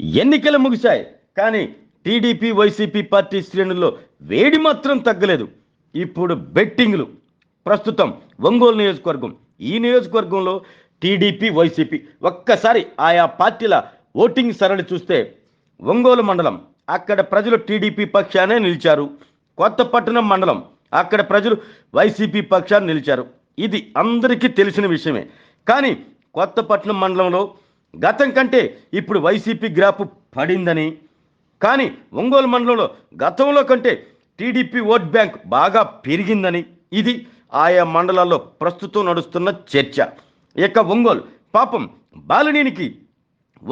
ఎన్నికలు ముగిశాయి. కానీ టీడీపీ వైసీపీ పార్టీ శ్రేణుల్లో వేడి మాత్రం తగ్గలేదు. ఇప్పుడు బెట్టింగ్లు. ప్రస్తుతం ఒంగోలు నియోజకవర్గం. ఈ నియోజకవర్గంలో టీడీపీ వైసీపీ ఒక్కసారి ఆయా పార్టీల ఓటింగ్ సరళి చూస్తే ఒంగోలు మండలం అక్కడ ప్రజలు టీడీపీ పక్షానే నిలిచారు. కొత్తపట్టణం మండలం అక్కడ ప్రజలు వైసీపీ పక్షాన్ని నిలిచారు. ఇది అందరికీ తెలిసిన విషయమే. కానీ కొత్తపట్నం మండలంలో గతం కంటే ఇప్పుడు వైసీపీ గ్రాఫ్ పడిందని. కానీ ఒంగోలు మండలంలో గతంలో కంటే టీడీపీ ఓట్ బ్యాంక్ బాగా పెరిగిందని. ఇది ఆయా మండలాల్లో ప్రస్తుతం నడుస్తున్న చర్చ. ఇక ఒంగోలు పాపం బాలినేనికి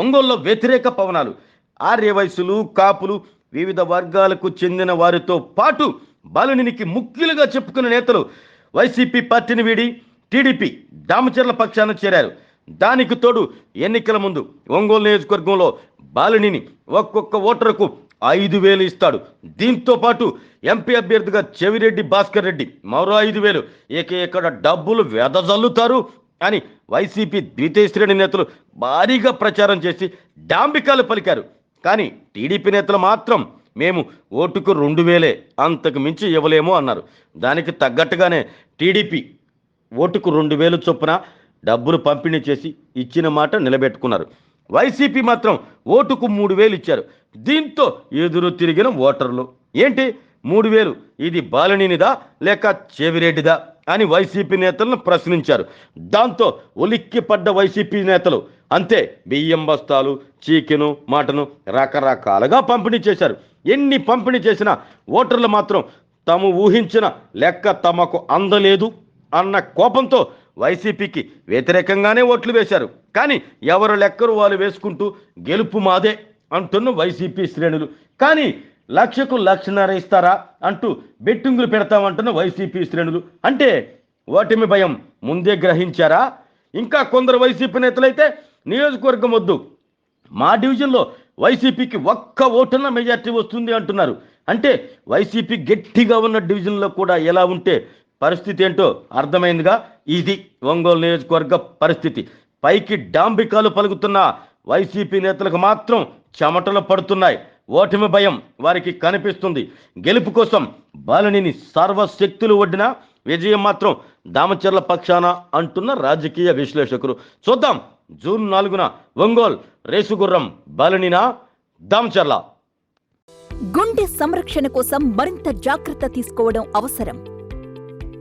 ఒంగోలులో వ్యతిరేక పవనాలు ఆర్యవయసులు కాపులు వివిధ వర్గాలకు చెందిన వారితో పాటు బాలినేనికి ముఖ్యులుగా చెప్పుకున్న నేతలు వైసీపీ పార్టీని వీడి టీడీపీ దామచర్ల పక్షాన చేరారు. దానికి తోడు ఎన్నికల ముందు ఒంగోలు నియోజకవర్గంలో బాలినిని ఒక్కొక్క ఓటరుకు ఐదు వేలు ఇస్తాడు. దీంతో పాటు ఎంపీ అభ్యర్థిగా చెవిరెడ్డి భాస్కర్ రెడ్డి మరో ఐదు వేలు. ఇక ఇక్కడ డబ్బులు వెదజల్లుతారు అని వైసీపీ ద్వితీయ శ్రేణి నేతలు భారీగా ప్రచారం చేసి డాంబికాలు పలికారు. కానీ టీడీపీ నేతలు మాత్రం మేము ఓటుకు రెండు వేలే అంతకు మించి ఇవ్వలేము అన్నారు. దానికి తగ్గట్టుగానే టీడీపీ ఓటుకు రెండు వేలు చొప్పున డబ్బులు పంపిణీ చేసి ఇచ్చిన మాట నిలబెట్టుకున్నారు. వైసీపీ మాత్రం ఓటుకు మూడు వేలు ఇచ్చారు. దీంతో ఎదురు తిరిగిన ఓటర్లు ఏంటి? మూడు వేలు ఇది బాలనేనిదా లేక చెవిరెడ్డిదా అని వైసీపీ నేతలను ప్రశ్నించారు. దాంతో ఉలిక్కి పడ్డ వైసీపీ నేతలు అంతే బియ్యం బస్తాలు చీకెను మటను రకరకాలుగా పంపిణీ చేశారు. ఎన్ని పంపిణీ చేసినా ఓటర్లు మాత్రం తాము ఊహించిన లెక్క తమకు అందలేదు అన్న కోపంతో వైసీపీకి వ్యతిరేకంగానే ఓట్లు వేశారు. కానీ ఎవరు లెక్కరు వాళ్ళు వేసుకుంటూ గెలుపు మాదే అంటున్న వైసీపీ శ్రేణులు. కానీ లక్షకు లక్షన్నర ఇస్తారా అంటూ బెట్టింగులు పెడతామంటున్న వైసీపీ శ్రేణులు. అంటే ఓటమి భయం ముందే గ్రహించారా? ఇంకా కొందరు వైసీపీ నేతలైతే నియోజకవర్గం వద్దు. మా డివిజన్లో వైసీపీకి ఒక్క ఓటున్న మెజార్టీ వస్తుంది అంటున్నారు. అంటే వైసీపీ గట్టిగా ఉన్న డివిజన్లో కూడా ఎలా ఉంటే పరిస్థితి ఏంటో అర్థమైందిగా? ఇది ఒంగోలు నియోజకవర్గ పరిస్థితి. పైకి డాంబికాలు పలుకుతున్న వైసీపీ నేతలకు మాత్రం చెమటలు పడుతున్నాయి. ఓటమి భయం వారికి కనిపిస్తుంది. గెలుపు కోసం బాలనిని సర్వశక్తులు ఒడ్డిన విజయం మాత్రం దామచర్ల పక్షాన అంటున్న రాజకీయ విశ్లేషకులు. చూద్దాం జూన్ నాలుగున ఒంగోల్ రేసుగుర్రం బాలనినా దామచర్ల. గుండె సంరక్షణ కోసం మరింత జాగ్రత్త తీసుకోవడం అవసరం.